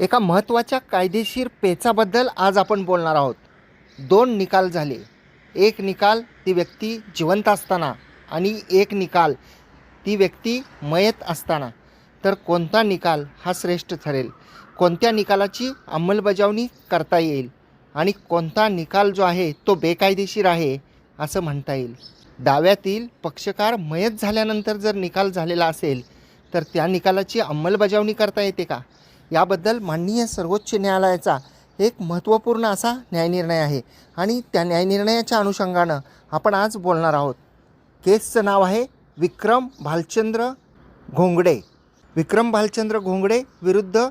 एका महत्त्वाच्या कायदेशीर पेचाबद्दल आज आपण बोलणार आहोत. दोन निकाल झाले. एक निकाल ती व्यक्ती जिवंत असताना आणि एक निकाल ती व्यक्ती मयत असताना. तर कोणता निकाल हा श्रेष्ठ ठरेल? कोणत्या निकालाची अंमलबजावणी करता येईल? आणि कोणता निकाल जो आहे तो बेकायदेशीर आहे असं म्हणता येईल? डाव्यातील पक्षकार मयत झाल्यानंतर जर निकाल झालेला असेल तर त्या निकालाची अंमलबजावणी करता येते का? याबद्दल माननीय सर्वोच्च न्यायालयाचा एक महत्त्वपूर्ण असा न्यायनिर्णय आहे. आणि त्या न्यायनिर्णयाच्या अनुषंगानं आपण आज बोलणार आहोत. केसचं नाव आहे विक्रम भालचंद्र घोंगडे. विक्रम भालचंद्र घोंगडे विरुद्ध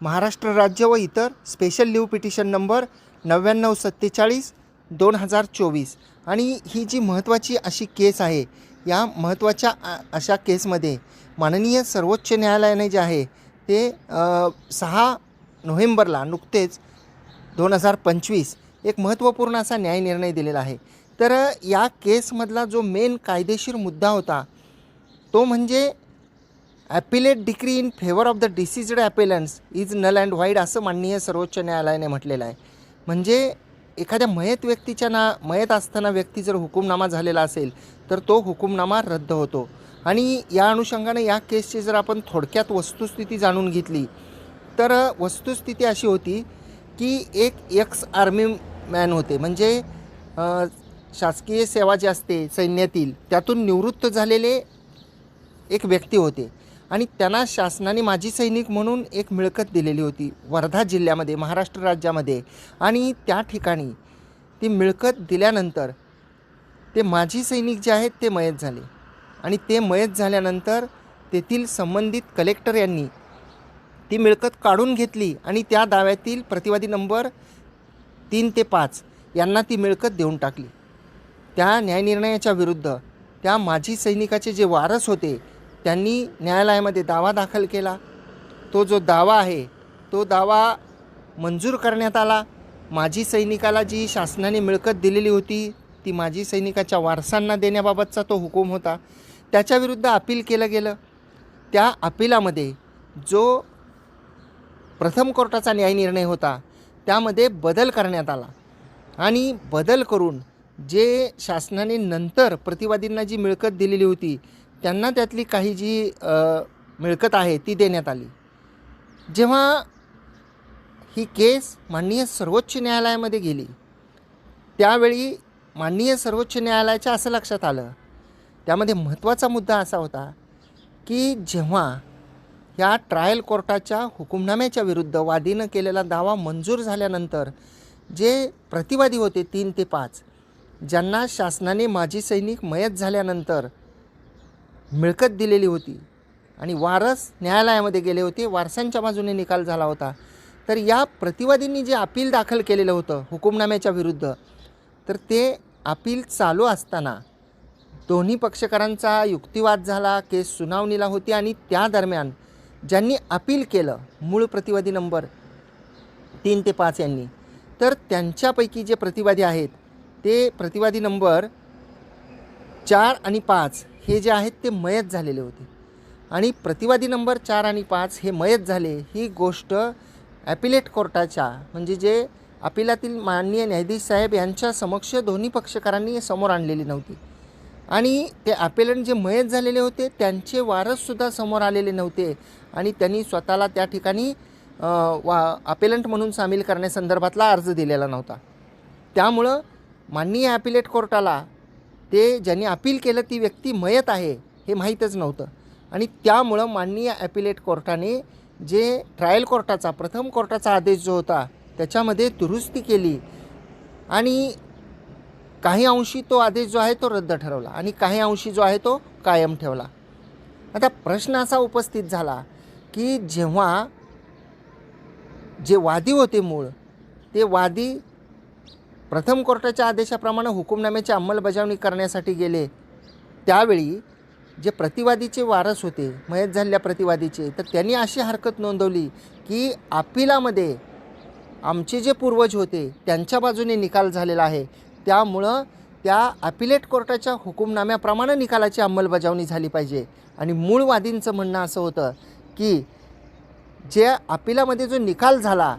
महाराष्ट्र राज्य व इतर स्पेशल लिव्ह पिटिशन नंबर नव्याण्णव सत्तेचाळीस दोन हजार चोवीस. आणि ही जी महत्त्वाची अशी केस आहे या महत्त्वाच्या अशा केसमध्ये माननीय सर्वोच्च न्यायालयाने जे आहे ते सहा नोव्हेंबरला नुकतेच दोन हजार पंचवीस एक महत्त्वपूर्ण असा न्यायनिर्णय दिलेला आहे. तर या केसमधला जो मेन कायदेशीर मुद्दा होता तो म्हणजे appellate decree in favour of the deceased appellants is null and void असं माननीय सर्वोच्च न्यायालयाने म्हटलेलं आहे. म्हणजे एखाद्या मयत व्यक्तीच्या ना मयत असताना व्यक्ती जर हुकुमनामा झालेला असेल तर तो हुकुमनामा रद्द होतो. आणि या अनुषंगाने या केसची जर आपण थोडक्यात वस्तुस्थिती जाणून घेतली तर वस्तुस्थिती अशी होती की एक एक्स आर्मी मॅन होते. म्हणजे शासकीय सेवा जी असते सैन्यातील त्यातून निवृत्त झालेले एक व्यक्ती होते. आणि त्यांना शासनाने माजी सैनिक म्हणून एक मिळकत दिलेली होती वर्धा जिल्ह्यामध्ये महाराष्ट्र राज्यामध्ये. आणि त्या ठिकाणी ती मिळकत दिल्यानंतर ते माजी सैनिक जे आहेत ते मयत झाले. आणि ते मयत झाल्यानंतर तेथील संबंधित कलेक्टर यांनी ती मिळकत काढून घेतली आणि त्या दाव्यातील प्रतिवादी नंबर तीन ते पाच यांना ती मिळकत देऊन टाकली. त्या न्यायनिर्णयाच्या विरुद्ध त्या माजी सैनिकाचे जे वारस होते त्यांनी न्यायालयामध्ये दावा दाखल केला. तो जो दावा आहे तो दावा मंजूर करण्यात आला. माजी सैनिकाला जी शासनाने मिळकत दिलेली होती ती माजी सैनिकाच्या वारसांना देण्याबाबतचा तो हुकूम होता. त्याच्याविरुद्ध अपील केलं गेलं. त्या अपिलामध्ये जो प्रथम कोर्टाचा न्याय निर्णय होता त्यामध्ये बदल करण्यात आला. आणि बदल करून जे शासनाने नंतर प्रतिवादींना जी मिळकत दिलेली होती त्यांना त्यातली काही जी मिळकत आहे ती देण्यात आली. जेव्हा ही केस माननीय सर्वोच्च न्यायालयामध्ये गेली त्यावेळी माननीय सर्वोच्च न्यायालयाच्या असं लक्षात आलं त्यामध्ये महत्त्वाचा मुद्दा असा होता की जेव्हा या ट्रायल कोर्टाच्या हुकुमनाम्याच्या विरुद्ध वादीनं केलेला दावा मंजूर झाल्यानंतर जे प्रतिवादी होते तीन ते पाच ज्यांना शासनाने माजी सैनिक मयत झाल्यानंतर मिळकत दिलेली होती आणि वारस न्यायालयामध्ये गेले होते वारसांच्या बाजूने निकाल झाला होता तर या प्रतिवादींनी जे अपील दाखल केलेलं होतं हुकुमनाम्याच्या विरुद्ध तर ते अपील चालू असताना दोन्ही पक्षकारांचा युक्तिवाद झाला केस सुनावणीला होती आणि त्या दरम्यान ज्यांनी अपील केलं मूळ प्रतिवादी नंबर तीन ते पाच यांनी तर त्यांच्यापैकी जे प्रतिवादी आहेत ते प्रतिवादी नंबर चार आणि पाच हे जे आहेत ते मयत झालेले होते. आणि प्रतिवादी नंबर चार आणि पाच हे मयत झाले ही गोष्ट ॲपिलेट कोर्टाच्या म्हणजे जे अपिलातील माननीय न्यायाधीश साहेब यांच्या समक्ष दोन्ही पक्षकारांनी समोर आणलेली नव्हती. आणि ते ॲपेलंट जे मयत झालेले होते त्यांचे वारससुद्धा समोर आलेले नव्हते. आणि त्यांनी स्वतःला त्या ठिकाणी वा अपेलंट म्हणून सामील करण्यासंदर्भातला अर्ज दिलेला नव्हता. त्यामुळं माननीय ॲपिलेट कोर्टाला ते ज्यांनी अपील केलं ती व्यक्ती मयत आहे हे माहीतच नव्हतं. आणि त्यामुळं माननीय ॲपिलेट कोर्टाने जे ट्रायल कोर्टाचा प्रथम कोर्टाचा आदेश जो होता त्याच्यामध्ये दुरुस्ती केली. आणि काही अंशी तो आदेश जो आहे तो रद्द ठरवला आणि काही अंशी जो आहे तो कायम ठेवला. आता प्रश्न असा उपस्थित झाला की जेव्हा जे वादी होते मूळ ते वादी प्रथम कोर्टाच्या आदेशाप्रमाणे हुकुमनाम्याची अंमलबजावणी करण्यासाठी गेले. त्यावेळी जे प्रतिवादीचे वारस होते मयत झालेल्या प्रतिवादीचे तर त्यांनी अशी हरकत नोंदवली की अपिलामध्ये आमचे जे पूर्वज होते त्यांच्या बाजूने निकाल झालेला आहे. त्यामुळं त्या ॲपिलेट कोर्टाच्या हुकुमनाम्याप्रमाणे निकालाची अंमलबजावणी झाली पाहिजे. आणि मूळ वादींचं म्हणणं असं होतं की जे अपिलामध्ये जो निकाल झाला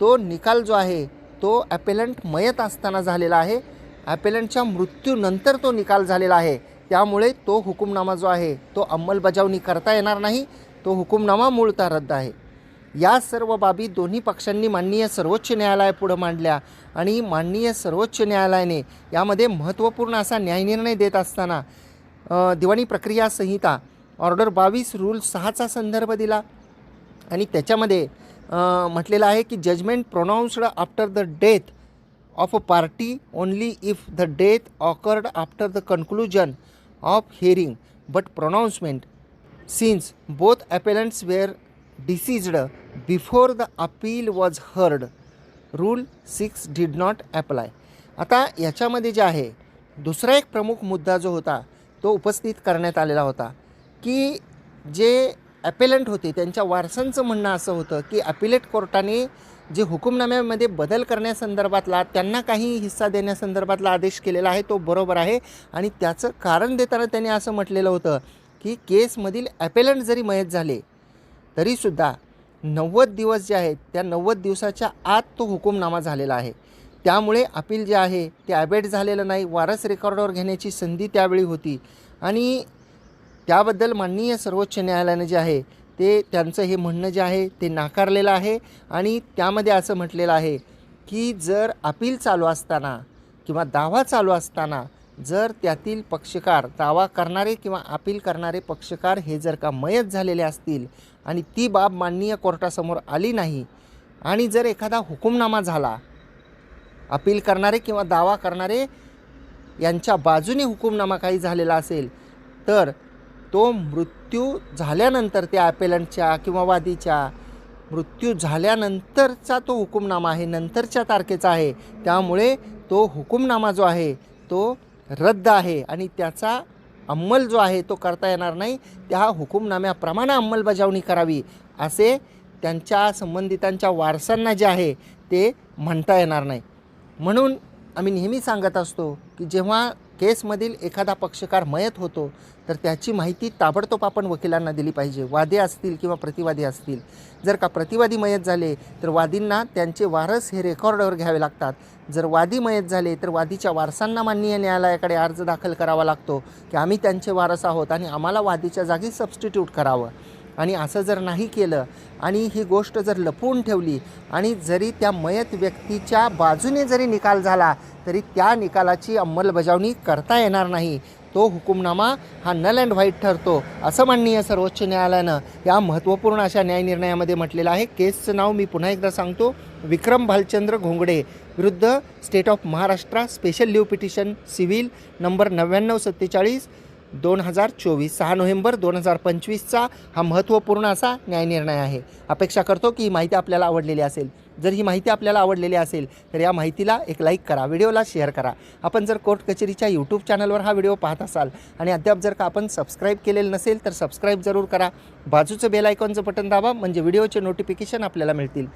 तो निकाल जो आहे तो ॲपेलंट मयत असताना झालेला आहे. ॲपेलंटच्या मृत्यूनंतर तो निकाल झालेला आहे. त्यामुळे तो हुकुमनामा जो आहे तो अंमलबजावणी करता येणार नाही. तो हुकुमनामा मूळतः रद्द आहे. या सर्व बाबी दोन्ही पक्षांनी माननीय सर्वोच्च न्यायालयापुढं मांडल्या. आणि माननीय सर्वोच्च न्यायालयाने यामध्ये महत्त्वपूर्ण असा न्यायनिर्णय देत असताना दिवाणी प्रक्रिया संहिता ऑर्डर बावीस रूल सहाचा संदर्भ दिला. आणि त्याच्यामध्ये म्हटलेलं आहे की judgment pronounced after the death of a party only if the death occurred after the conclusion of hearing but pronouncement since both appellants were deceased before the appeal was heard rule six did not apply आता याच्यामध्ये जे आहे दुसरा एक प्रमुख मुद्दा जो होता तो उपस्थित करण्यात आलेला होता की जे ॲपेलंट होते त्यांच्या वारसांचं म्हणणं असं होतं की ॲपिलेट कोर्टाने जे हुकुमनाम्यामध्ये बदल करण्यासंदर्भातला त्यांना काही हिस्सा देण्यासंदर्भातला आदेश केलेला आहे तो बरोबर आहे. आणि त्याचं कारण देताना त्यांनी असं म्हटलेलं होतं की केसमधील ॲपेलंट जरी मयत झाले तरीसुद्धा नव्वद दिवस जे आहेत त्या नव्वद दिवसाच्या आत तो हुकुमनामा झालेला आहे. त्यामुळे अपील जे आहे ते ॲबेट झालेलं नाही. वारस रेकॉर्डवर घेण्याची संधी त्यावेळी होती. आणि त्याबद्दल माननीय सर्वोच्च न्यायालयानं जे आहे ते त्यांचं हे म्हणणं जे आहे ते नाकारलेलं आहे. आणि त्यामध्ये असं म्हटलेलं आहे की जर अपील चालू असताना किंवा दावा चालू असताना जर त्यातील पक्षकार दावा करणारे किंवा अपील करणारे पक्षकार हे जर का मयत झालेले असतील आणि ती बाब माननीय कोर्टासमोर आली नाही आणि जर एखादा हुकुमनामा झाला अपील करणारे किंवा दावा करणारे यांच्या बाजूने हुकुमनामा काही झालेला असेल तर तो मृत्यू झाल्यानंतर त्या अपेलंटच्या किंवा वादीच्या मृत्यू झाल्यानंतरचा तो हुकुमनामा आहे नंतरच्या तारखेचा आहे. त्यामुळे तो हुकुमनामा जो आहे तो रद्द आहे आणि त्याचा अंमल जो आहे तो करता येणार नाही. त्या हुकुमनाम्याप्रमाणे अंमलबजावणी करावी असे त्यांच्या संबंधितांच्या वारसांना जे आहे ते म्हणता येणार नाही. म्हणून आम्ही नेहमी सांगत असतो की जेव्हा केसमधील एखादा पक्षकार मयत होतो तर त्याची माहिती ताबडतोब आपण वकिलांना दिली पाहिजे. वादे असतील किंवा प्रतिवादी असतील. जर का प्रतिवादी मयत झाले तर वादींना त्यांचे वारस हे रेकॉर्डवर घ्यावे लागतात. जर वादी मयत झाले तर वादीच्या वारसांना माननीय न्यायालयाकडे अर्ज दाखल करावा लागतो की आम्ही त्यांचे वारस आहोत आणि आम्हाला वादीच्या जागी सबस्टिट्यूट करावं. आणि असं जर नाही केलं आणि ही गोष्ट जर लपवून ठेवली आणि जरी त्या मयत व्यक्तीच्या बाजूने जरी निकाल झाला तरी त्या निकालाची अंमलबजावणी करता येणार नाही. तो हुकुमनामा हा नल अँड व्हाईट ठरतो असं माननीय सर्वोच्च न्यायालयानं या महत्त्वपूर्ण अशा न्यायनिर्णयामध्ये म्हटलेलं आहे. केसचं नाव मी पुन्हा एकदा सांगतो. विक्रम भालचंद्र घोंगडे विरुद्ध state of Maharashtra special leave petition civil number नव्याण्णव सत्तेचाळीस दोन हजार चोवीस सहा नोव्हेंबर दोन हजार पंचवीसचा हा महत्त्वपूर्ण असा न्यायनिर्णय आहे. अपेक्षा करतो की ही माहिती आपल्याला आवडलेली असेल. जर ही माहिती आपल्याला आवडलेली असेल तर या माहितीला एक लाईक करा व्हिडिओला शेअर करा. आपण जर कोर्ट कचेरीच्या यूट्यूब चॅनलवर हा व्हिडिओ पाहत असाल आणि अद्याप जर का आपण सबस्क्राईब केलेलं नसेल तर सबस्क्राईब जरूर करा. बाजूचं बेल आयकॉनचं बटन दाबा म्हणजे व्हिडिओचे नोटिफिकेशन आपल्याला मिळतील.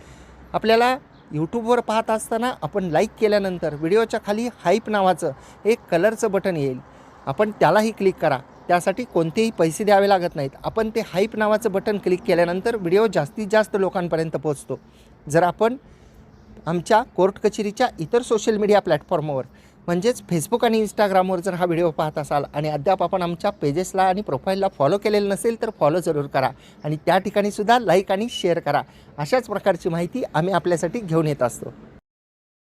आपल्याला यूट्यूबवर पाहत असताना आपण लाईक केल्यानंतर व्हिडिओच्या खाली हाईप नावाचं एक कलरचं बटन येईल. आपण त्यालाही क्लिक करा. त्यासाठी कोणतेही पैसे द्यावे लागत नाहीत. आपण ते हाईप नावाचं बटन क्लिक केल्यानंतर व्हिडिओ जास्तीत जास्त लोकांपर्यंत पोहोचतो. जर आपण आमच्या कोर्ट कचेरीच्या इतर सोशल मीडिया प्लॅटफॉर्मवर म्हणजेच फेसबुक आणि इंस्टाग्रामवर जर हा व्हिडिओ पाहत असाल आणि अद्याप आपण आमच्या पेजेसला आणि प्रोफाईलला फॉलो केलेलं नसेल तर फॉलो जरूर करा. आणि त्या ठिकाणीसुद्धा लाईक आणि शेअर करा. अशाच प्रकारची माहिती आम्ही आपल्यासाठी घेऊन येत असतो.